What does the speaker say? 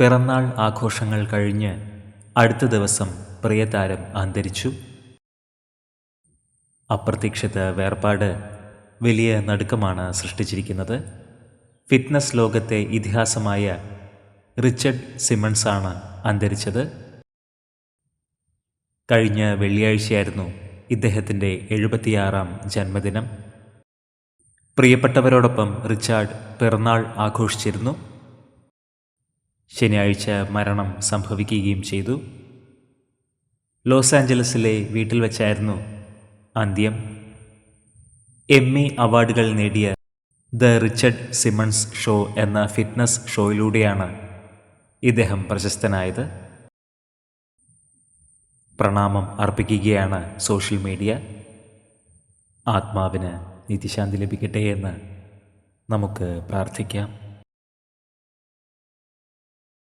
പിറന്നാൾ ആഘോഷങ്ങൾ കഴിഞ്ഞ് അടുത്ത ദിവസം പ്രിയതാരം അന്തരിച്ചു. അപ്രതീക്ഷിത വേർപാട് വലിയ നടുക്കമാണ് സൃഷ്ടിച്ചിരിക്കുന്നത്. ഫിറ്റ്നസ് ലോകത്തെ ഇതിഹാസമായ റിച്ചർഡ് സിമൺസാണ് അന്തരിച്ചത്. കഴിഞ്ഞ വെള്ളിയാഴ്ചയായിരുന്നു ഇദ്ദേഹത്തിന്റെ എഴുപത്തിയാറാം ജന്മദിനം. പ്രിയപ്പെട്ടവരോടൊപ്പം റിച്ചാർഡ് പിറന്നാൾ ആഘോഷിച്ചിരുന്നു. ശനിയാഴ്ച മരണം സംഭവിക്കുകയും ചെയ്തു. ലോസ് ആഞ്ചലസിലെ വീട്ടിൽ വെച്ചായിരുന്നു അന്ത്യം. എം എ അവാർഡുകൾ നേടിയ ദ റിച്ചർഡ് സിമൺസ് ഷോ എന്ന ഫിറ്റ്നസ് ഷോയിലൂടെയാണ് ഇദ്ദേഹം പ്രശസ്തനായത്. പ്രണാമം അർപ്പിക്കുകയാണ് സോഷ്യൽ മീഡിയ. ആത്മാവിന് നിതിശാന്തി ലഭിക്കട്ടെ എന്ന് നമുക്ക് പ്രാർത്ഥിക്കാം.